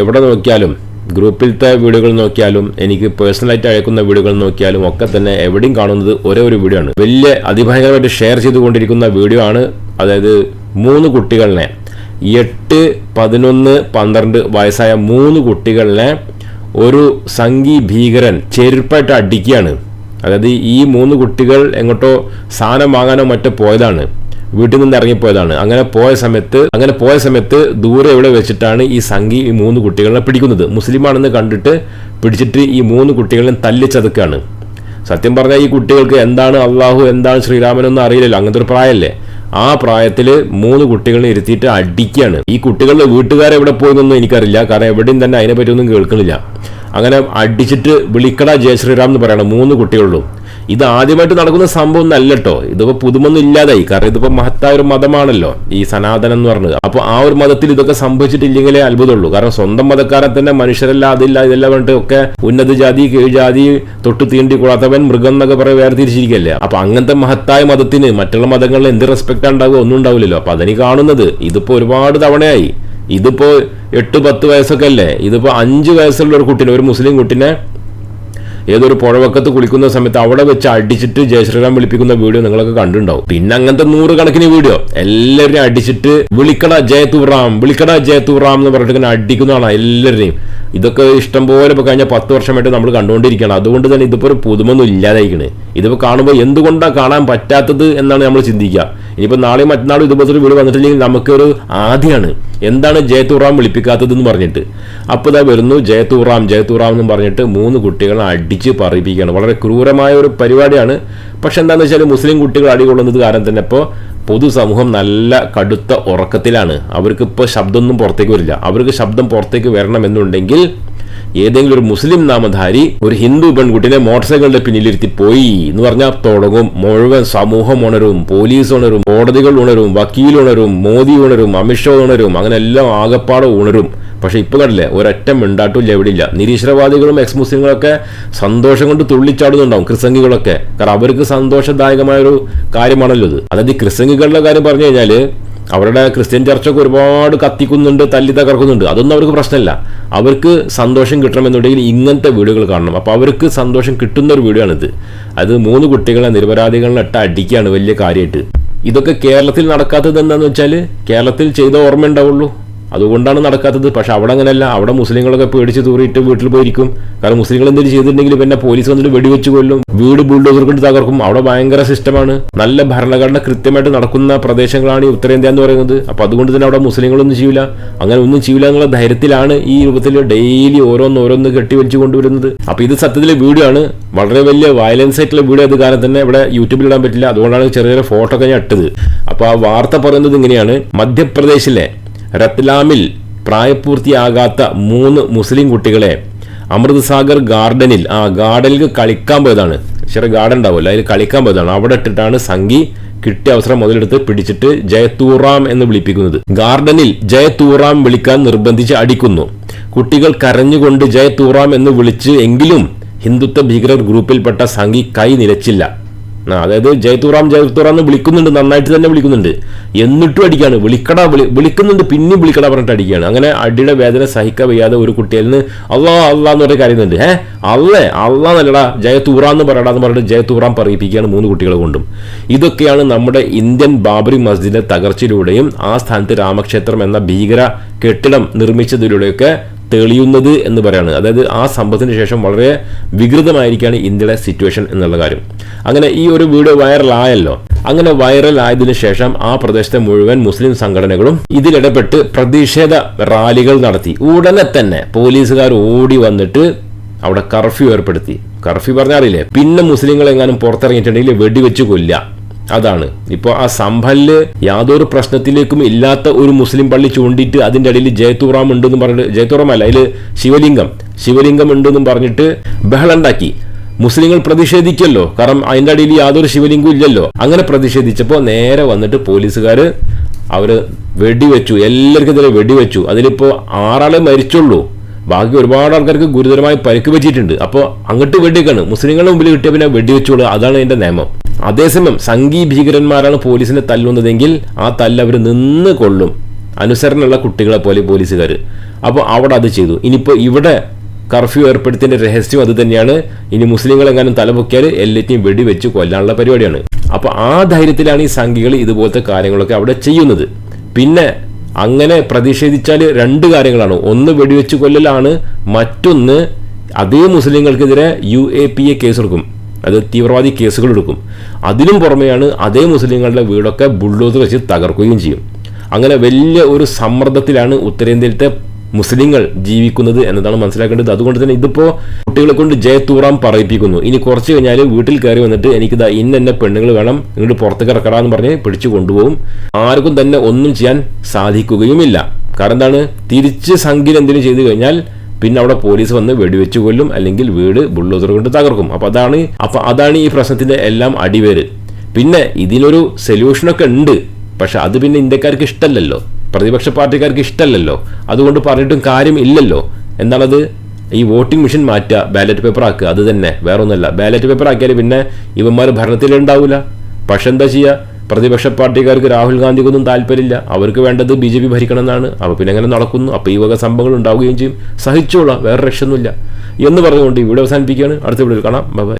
എവിടെ നോക്കിയാലും ഗ്രൂപ്പിലത്തെ വീഡിയോകൾ നോക്കിയാലും എനിക്ക് പേഴ്സണലായിട്ട് അയക്കുന്ന വീഡിയോകൾ നോക്കിയാലും ഒക്കെ തന്നെ എവിടെയും കാണുന്നത് ഒരേ ഒരു വീഡിയോ ആണ് വലിയ അതിഭയങ്കരമായിട്ട് ഷെയർ ചെയ്തുകൊണ്ടിരിക്കുന്ന വീഡിയോ ആണ് അതായത് മൂന്ന് കുട്ടികളിനെ എട്ട് പതിനൊന്ന് പന്ത്രണ്ട് വയസ്സായ മൂന്ന് കുട്ടികളിനെ ഒരു സംഘി ഭീകരൻ ചെരുപ്പായിട്ട് അടിക്കുകയാണ്. അതായത് ഈ മൂന്ന് കുട്ടികൾ എങ്ങോട്ടോ സാധനം വാങ്ങാനോ മറ്റോ പോയതാണ്. വീട്ടിൽ നിന്ന് ഇറങ്ങിപ്പോയതാണ്. അങ്ങനെ പോയ സമയത്ത് അങ്ങനെ പോയ സമയത്ത് ദൂരെ ഇവിടെ വെച്ചിട്ടാണ് ഈ സംഘി ഈ മൂന്ന് കുട്ടികളെ പിടിക്കുന്നത്. മുസ്ലിമാണെന്ന് കണ്ടിട്ട് പിടിച്ചിട്ട് ഈ മൂന്ന് കുട്ടികളെ തല്ലിച്ചതക്കാണ്. സത്യം പറഞ്ഞാൽ ഈ കുട്ടികൾക്ക് എന്താണ് അള്ളാഹു എന്താണ് ശ്രീരാമനൊന്നും അറിയില്ലല്ലോ. അങ്ങനത്തെ ഒരു പ്രായമല്ലേ ആ പ്രായത്തിൽ മൂന്ന് കുട്ടികളെ ഇരുത്തിയിട്ട് അടിക്കുകയാണ് ഈ കുട്ടികളുടെ വീട്ടുകാരെ എവിടെ പോയെന്നൊന്നും എനിക്കറിയില്ല. കാരണം എവിടെയും തന്നെ അതിനെപ്പറ്റിയൊന്നും കേൾക്കുന്നില്ല അങ്ങനെ അടിച്ചിട്ട് വിളിക്കട ജയശ്രീറാം എന്ന് പറയണം. മൂന്ന് കുട്ടികളുള്ളൂ. ഇത് ആദ്യമായിട്ട് നടക്കുന്ന സംഭവം ഒന്നല്ല കേട്ടോ ഇതിപ്പോ പുതുമൊന്നും ഇല്ലാതായി. കാരണം ഇതിപ്പോ മഹത്തായ ഒരു മതമാണല്ലോ ഈ സനാതനം എന്ന് പറഞ്ഞത്. അപ്പോൾ ആ ഒരു മതത്തിൽ ഇതൊക്കെ സംഭവിച്ചിട്ടില്ലെങ്കിലേ അത്ഭുതമുള്ളൂ. കാരണം സ്വന്തം മതക്കാരെ തന്നെ മനുഷ്യരല്ല അതില്ല ഇതെല്ലാം പറഞ്ഞിട്ട് ഒക്കെ ഉന്നത ജാതി കീഴ് ജാതി തൊട്ട് തീണ്ടി കൂടാത്തവൻ മൃഗം എന്നൊക്കെ പറയാൻ വേർതിരിച്ചിരിക്കല്ലേ അപ്പൊ അങ്ങനത്തെ മഹത്തായ മതത്തിന് മറ്റുള്ള മതങ്ങളിൽ എന്ത് റെസ്പെക്ട് ഉണ്ടാവുക ഒന്നും ഉണ്ടാവില്ലല്ലോ. അപ്പൊ അതിന് കാണുന്നത് ഇതിപ്പോ ഒരുപാട് തവണയായി. ഇതിപ്പോ എട്ട് പത്ത് വയസ്സൊക്കെ അല്ലേ? ഇതിപ്പോ അഞ്ച് വയസ്സുള്ള ഒരു കുട്ടീനെ ഒരു മുസ്ലിം കുട്ടീനെ ഏതൊരു പുഴവക്കത്ത് കുളിക്കുന്ന സമയത്ത് അവിടെ വെച്ച് അടിച്ചിട്ട് ജയശ്രീറാം വിളിപ്പിക്കുന്ന വീഡിയോ നിങ്ങളൊക്കെ കണ്ടിട്ടുണ്ടാവും. പിന്നെ അങ്ങനത്തെ നൂറുകണക്കിന് വീഡിയോ. എല്ലാവരെയും അടിച്ചിട്ട് വിളിക്കട ജയത്തൂറാം വിളിക്കട ജയത്തൂറാം എന്ന് പറഞ്ഞിട്ട് ഇങ്ങനെ അടിക്കുന്നതാണ് എല്ലാവരെയും ഇതൊക്കെ ഇഷ്ടം പോലെ ഇപ്പൊ കഴിഞ്ഞ പത്ത് വർഷമായിട്ട് നമ്മൾ കണ്ടുകൊണ്ടിരിക്കുകയാണ്. അതുകൊണ്ട് തന്നെ ഇതിപ്പോ ഒരു പുതുമൊന്നും ഇല്ലാതായിരിക്കണേ ഇതിപ്പോ കാണുമ്പോൾ എന്തുകൊണ്ടാണ് കാണാൻ പറ്റാത്തത് എന്നാണ് നമ്മൾ ചിന്തിക്കുക. ഇനിയിപ്പോൾ നാളെയും മറ്റന്നാളും ഇതുപോലത്തെ ഒരു വീട് വന്നിട്ടില്ലെങ്കിൽ നമുക്കൊരു ആദ്യമാണ് എന്താണ് ജയത്തൂറാം വിളിപ്പിക്കാത്തത് എന്ന് പറഞ്ഞിട്ട്. അപ്പോൾ ഇതാ വരുന്നു ജയത്തൂറാം ജയത്തൂറാം എന്ന് പറഞ്ഞിട്ട് മൂന്ന് കുട്ടികളെ അടിച്ച് പറയിപ്പിക്കുകയാണ്. വളരെ ക്രൂരമായ ഒരു പരിപാടിയാണ്. പക്ഷെ എന്താണെന്ന് വെച്ചാൽ മുസ്ലിം കുട്ടികൾ അടികൊള്ളുന്നത് കാരണം തന്നെ ഇപ്പോൾ പൊതുസമൂഹം നല്ല കടുത്ത ഉറക്കത്തിലാണ്. അവർക്ക് ഇപ്പോൾ ശബ്ദമൊന്നും പുറത്തേക്ക് വരില്ല. അവർക്ക് ശബ്ദം പുറത്തേക്ക് വരണമെന്നുണ്ടെങ്കിൽ ഏതെങ്കിലും ഒരു മുസ്ലിം നാമധാരി ഒരു ഹിന്ദു പെൺകുട്ടിനെ മോട്ടോർ സൈക്കിളിന്റെ പിന്നിലിരുത്തി പോയി എന്ന് പറഞ്ഞാൽ തുടങ്ങും. മുഴുവൻ സമൂഹം ഉണരും പോലീസ് ഉണരും കോടതികൾ ഉണരും വക്കീൽ ഉണരും മോദി ഉണരും അമിത്ഷാ ഉണരും അങ്ങനെ എല്ലാം ആകപ്പാടെ ഉണരും. പക്ഷെ ഇപ്പൊ കണ്ടില്ലേ ഒരൊറ്റ മിണ്ടാട്ടില്ല എവിടെയില്ല നിരീശ്വരവാദികളും എക്സ് മുസ്ലിങ്ങളൊക്കെ സന്തോഷം കൊണ്ട് തുള്ളിച്ചാടുന്നുണ്ടാവും ക്രിസംഗികളൊക്കെ കാരണം അവർക്ക് സന്തോഷദായകമായ ഒരു കാര്യമാണല്ലോ ഇത്. അതായത് ക്രിസംഗികളുടെ കാര്യം പറഞ്ഞു കഴിഞ്ഞാൽ അവരുടെ ക്രിസ്ത്യൻ ചർച്ചൊക്കെ ഒരുപാട് കത്തിക്കുന്നുണ്ട് തല്ലി തകർക്കുന്നുണ്ട്. അതൊന്നും അവർക്ക് പ്രശ്നമില്ല. അവർക്ക് സന്തോഷം കിട്ടണമെന്നുണ്ടെങ്കിൽ ഇങ്ങനത്തെ വീഡിയോകൾ കാണണം. അപ്പോൾ അവർക്ക് സന്തോഷം കിട്ടുന്ന ഒരു വീഡിയോ അത് മൂന്ന് കുട്ടികളെ നിരപരാധികളെ ഇട്ട അടിക്കുകയാണ് വലിയ കാര്യമായിട്ട്. ഇതൊക്കെ കേരളത്തിൽ നടക്കാത്തത് എന്താണെന്ന് വെച്ചാൽ കേരളത്തിൽ ചെയ്ത ഓർമ്മ ഉണ്ടാവുള്ളൂ. അതുകൊണ്ടാണ് നടക്കാത്തത്. പക്ഷെ അവിടെ അങ്ങനെയല്ല അവിടെ മുസ്ലിങ്ങളൊക്കെ പേടിച്ച് തൂറിയിട്ട് വീട്ടിൽ പോയിരിക്കും. കാരണം മുസ്ലിങ്ങൾ എന്തെങ്കിലും ചെയ്തിട്ടുണ്ടെങ്കിൽ പിന്നെ പോലീസ് വന്നിട്ട് വെടിവെച്ച് കൊല്ലും. വീട് ബുൾഡോസർ കൊണ്ട് തകർക്കും. അവിടെ ഭയങ്കര സിസ്റ്റമാണ് നല്ല ഭരണഘടന കൃത്യമായിട്ട് നടക്കുന്ന പ്രദേശങ്ങളാണ് ഈ ഉത്തരേന്ത്യ എന്ന് പറയുന്നത്. അപ്പൊ അതുകൊണ്ട് തന്നെ അവിടെ മുസ്ലിങ്ങളൊന്നും ചെയ്യില്ല അങ്ങനെ ഒന്നും ചെയ്യില്ല എന്നുള്ള ധൈര്യത്തിലാണ് ഈ രൂപത്തിൽ ഡെയിലി ഓരോന്ന് ഓരോന്ന് കെട്ടി വലിച്ചു കൊണ്ടുവരുന്നത്. അപ്പൊ ഇത് സത്യത്തിൽ വീഡിയോ ആണ്. വളരെ വലിയ വയലൻസ് ആയിട്ടുള്ള വീഡിയോ അത് കാരണം തന്നെ ഇവിടെ യൂട്യൂബിൽ ഇടാൻ പറ്റില്ല. അതുകൊണ്ടാണ് ചെറിയ ചെറിയ ഫോട്ടോ ഒക്കെ ഞാൻ ഇട്ടത്. അപ്പൊ ആ വാർത്ത പറയുന്നത് ഇങ്ങനെയാണ്. മധ്യപ്രദേശിലെ രത്ലാമിൽ പ്രായപൂർത്തിയാകാത്ത മൂന്ന് മുസ്ലിം കുട്ടികളെ അമൃത്സാഗർ ഗാർഡനിൽ ആ ഗാർഡനിൽ കളിക്കാൻ പോയതാണ്. ചെറിയ ഗാർഡൻ ഉണ്ടാവുമല്ലോ അതിൽ കളിക്കാൻ പോയതാണ്. അവിടെ ഇട്ടിട്ടാണ് സംഗി കിട്ടിയ അവസരം മുതലെടുത്ത് പിടിച്ചിട്ട് ജയത്തൂറാം എന്ന് വിളിപ്പിക്കുന്നത്. ഗാർഡനിൽ ജയത്തൂറാം വിളിക്കാൻ നിർബന്ധിച്ച് അടിക്കുന്നു. കുട്ടികൾ കരഞ്ഞുകൊണ്ട് ജയത്തൂറാം എന്ന് വിളിച്ച് എങ്കിലും ഹിന്ദുത്വ ഭീകരർ ഗ്രൂപ്പിൽപ്പെട്ട സംഗി കൈ നിലച്ചില്ല. അതായത് ജയത്തുറാം ജയത്തുറാം എന്ന് വിളിക്കുന്നുണ്ട് നന്നായിട്ട് തന്നെ വിളിക്കുന്നുണ്ട്. എന്നിട്ടും അടിക്കാണ് വിളിക്കടാ വിളി വിളിക്കുന്നുണ്ട് പിന്നെയും വിളിക്കടാ പറഞ്ഞിട്ട് അടിക്കുകയാണ്. അങ്ങനെ അടിയുടെ വേദന സഹിക്കാൻ വയ്യാതെ ഒരു കുട്ടിയിൽ നിന്ന് അള്ളാ അള്ളാ എന്ന് പറഞ്ഞ കരയുന്നുണ്ട്. ഏഹ് അള്ളേ അള്ളാ നല്ലടാ ജയത്തൂറാം എന്ന് പറയടാ എന്ന് പറഞ്ഞിട്ട് ജയത്തൂറാം പറയിപ്പിക്കുകയാണ് മൂന്ന് കുട്ടികളെ കൊണ്ടും. ഇതൊക്കെയാണ് നമ്മുടെ ഇന്ത്യൻ ബാബറി മസ്ജിദിന്റെ തകർച്ചയിലൂടെയും ആ സ്ഥാനത്ത് രാമക്ഷേത്രം എന്ന ഭീകര കെട്ടിടം നിർമ്മിച്ചതിലൂടെയൊക്കെ തെളിയുന്നത് എന്ന് പറയാണ്. അതായത് ആ സംഭവത്തിന് ശേഷം വളരെ വികൃതമായിരിക്കുകയാണ് ഇന്ത്യയുടെ സിറ്റുവേഷൻ എന്നുള്ള കാര്യം. അങ്ങനെ ഈ ഒരു വീഡിയോ വൈറലായല്ലോ. അങ്ങനെ വൈറൽ ആയതിനു ശേഷം ആ പ്രദേശത്തെ മുഴുവൻ മുസ്ലിം സംഘടനകളും ഇതിലിടപെട്ട് പ്രതിഷേധ റാലികൾ നടത്തി. ഉടനെ തന്നെ പോലീസുകാർ ഓടി വന്നിട്ട് അവിടെ കർഫ്യൂ ഏർപ്പെടുത്തി. കർഫ്യൂ പറഞ്ഞാറില്ലേ പിന്നെ മുസ്ലിങ്ങൾ എങ്ങാനും പുറത്തിറങ്ങിയിട്ടുണ്ടെങ്കിൽ വെടിവെച്ച് കൊല്ലുക. അതാണ്. ഇപ്പോൾ ആ സംഭലിൽ യാതൊരു പ്രശ്നത്തിലേക്കും ഇല്ലാത്ത ഒരു മുസ്ലിം പള്ളി ചൂണ്ടിയിട്ട് അതിന്റെ ഇടയിൽ ജയത്തൂറാം ഉണ്ടെന്ന് പറഞ്ഞിട്ട് ജയത്തൂറാം അല്ല അതിൽ ശിവലിംഗം ശിവലിംഗം ഉണ്ടെന്നും പറഞ്ഞിട്ട് ബഹളുണ്ടാക്കി മുസ്ലിങ്ങൾ പ്രതിഷേധിക്കല്ലോ കാരണം അതിന്റെ അടിയിൽ യാതൊരു ശിവലിംഗവും ഇല്ലല്ലോ. അങ്ങനെ പ്രതിഷേധിച്ചപ്പോൾ നേരെ വന്നിട്ട് പോലീസുകാർ അവർ വെടിവെച്ചു എല്ലാവർക്കും എല്ലാവർക്കെതിരെ വെടിവെച്ചു. അതിലിപ്പോൾ ആറാളെ മരിച്ചുള്ളൂ. ബാക്കി ഒരുപാട് ആൾക്കാർക്ക് ഗുരുതരമായി പരിക്ക് പറ്റിയിട്ടുണ്ട്. അപ്പോൾ അങ്ങോട്ട് വെടിവെക്കാണ്. മുസ്ലിങ്ങളുടെ മുമ്പിൽ കിട്ടിയ പിന്നെ വെടിവെച്ചോളൂ. അതാണ് അതിന്റെ നിയമം. അതേസമയം സംഘീ ഭീകരന്മാരാണ് പോലീസിനെ തല്ലുന്നതെങ്കിൽ ആ തല്ല് അവർ നിന്ന് കൊള്ളും. അനുസരണമുള്ള കുട്ടികളെ പോലെ പോലീസുകാർ അപ്പോൾ അവിടെ അത് ചെയ്തു. ഇനിയിപ്പോൾ ഇവിടെ കർഫ്യൂ ഏർപ്പെടുത്തിയതിന്റെ രഹസ്യം അത് തന്നെയാണ്. ഇനി മുസ്ലിങ്ങൾ എങ്ങാനും തലപൊക്കിയാൽ എല്ലാറ്റിനും വെടിവെച്ച് കൊല്ലാനുള്ള പരിപാടിയാണ്. അപ്പോൾ ആ ധൈര്യത്തിലാണ് ഈ സംഘികൾ ഇതുപോലത്തെ കാര്യങ്ങളൊക്കെ അവിടെ ചെയ്യുന്നത്. പിന്നെ അങ്ങനെ പ്രതിഷേധിച്ചാൽ രണ്ട് കാര്യങ്ങളാണ്. ഒന്ന് വെടിവെച്ച് കൊല്ലലാണ്. മറ്റൊന്ന് അതേ മുസ്ലിങ്ങൾക്കെതിരെ യു എ പി എ കേസെടുക്കും. അത് തീവ്രവാദി കേസുകൾ എടുക്കും. അതിനും പുറമെയാണ് അതേ മുസ്ലിങ്ങളുടെ വീടൊക്കെ ബുൾഡോസർ വെച്ച് തകർക്കുകയും ചെയ്യും. അങ്ങനെ വലിയ ഒരു സമ്മർദ്ദത്തിലാണ് ഉത്തരേന്ത്യയിലത്തെ മുസ്ലിങ്ങൾ ജീവിക്കുന്നത് എന്നതാണ് മനസ്സിലാക്കേണ്ടത്. അതുകൊണ്ട് തന്നെ ഇതിപ്പോൾ കുട്ടികളെ കൊണ്ട് ജയത്തൂറാം പറയിപ്പിക്കുന്നു. ഇനി കുറച്ച് കഴിഞ്ഞാൽ വീട്ടിൽ കയറി വന്നിട്ട് എനിക്ക് ഇന്ന എന്നെ പെണ്ണുങ്ങൾ വേണം ഇങ്ങോട്ട് കിടക്കടാ എന്ന് പറഞ്ഞ് പിടിച്ചു കൊണ്ടുപോകും. ആർക്കും തന്നെ ഒന്നും ചെയ്യാൻ സാധിക്കുകയുമില്ല. കാരണം എന്താണ്? തിരിച്ച് സംഖ്യ എന്തെങ്കിലും ചെയ്തു കഴിഞ്ഞാൽ പിന്നെ അവിടെ പോലീസ് വന്ന് വെടിവെച്ച് കൊല്ലും അല്ലെങ്കിൽ വീട് ബുള്ളോസർ കൊണ്ട് തകർക്കും. അപ്പോൾ അതാണ് അപ്പോൾ അതാണ് ഈ പ്രശ്നത്തിന്റെ എല്ലാം അടിവേര്. പിന്നെ ഇതിനൊരു സൊല്യൂഷനൊക്കെ ഉണ്ട് പക്ഷെ അത് പിന്നെ ഇന്ത്യക്കാർക്ക് ഇഷ്ടമല്ലല്ലോ പ്രതിപക്ഷ പാർട്ടിക്കാർക്ക് ഇഷ്ടമല്ലല്ലോ അതുകൊണ്ട് പറഞ്ഞിട്ടും കാര്യം ഇല്ലല്ലോ. എന്നാണത് ഈ വോട്ടിംഗ് മെഷീൻ മാറ്റുക ബാലറ്റ് പേപ്പർ ആക്കുക അത് തന്നെ. വേറൊന്നുമല്ല ബാലറ്റ് പേപ്പർ ആക്കിയാൽ പിന്നെ ഇവന്മാർ ഭരണത്തിലുണ്ടാവില്ല പക്ഷെ എന്താ ചെയ്യുക പ്രതിപക്ഷ പാർട്ടിക്കാർക്ക് രാഹുൽ ഗാന്ധിക്കൊന്നും താല്പര്യമില്ല. അവർക്ക് വേണ്ടത് ബി ജെ പി ഭരിക്കണം എന്നാണ് അപ്പോൾ പിന്നെ അങ്ങനെ നടക്കുന്നു. അപ്പോൾ ഈ വക സംഭവങ്ങൾ ഉണ്ടാവുകയും ചെയ്യും. സഹിച്ചോളാം. വേറെ രക്ഷയൊന്നുമില്ല. എന്ന് പറഞ്ഞുകൊണ്ട് ഇവിടെ അവസാനിപ്പിക്കുകയാണ്. അടുത്ത വീഡിയോയിൽ കാണാം. ബൈ.